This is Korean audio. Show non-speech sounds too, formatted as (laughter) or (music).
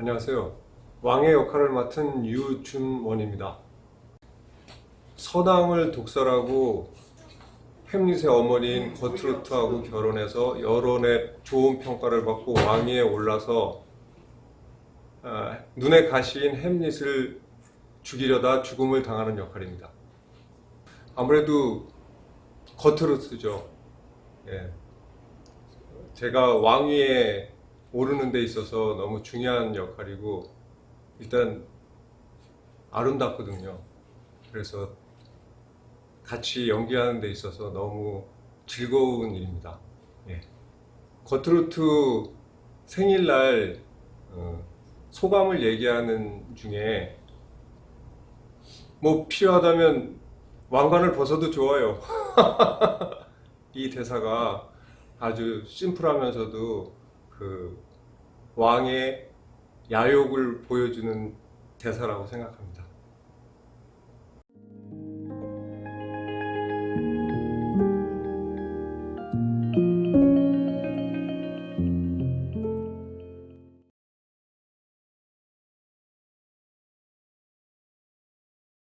안녕하세요. 왕의 역할을 맡은 유준원입니다. 서당을 독설하고 햄릿의 어머니인 거트루트하고 결혼해서 여론의 좋은 평가를 받고 왕위에 올라서 아, 눈에 가시인 햄릿을 죽이려다 죽음을 당하는 역할입니다. 아무래도 거트루트죠. 예. 제가 왕위에 오르는 데 있어서 너무 중요한 역할이고 일단 아름답거든요. 그래서 같이 연기하는 데 있어서 너무 즐거운 일입니다. 예. 거트루트 생일날 어, 소감을 얘기하는 중에 뭐 필요하다면 왕관을 벗어도 좋아요. (laughs) 이 대사가 아주 심플하면서도 그 왕의 야욕을 보여주는 대사라고 생각합니다.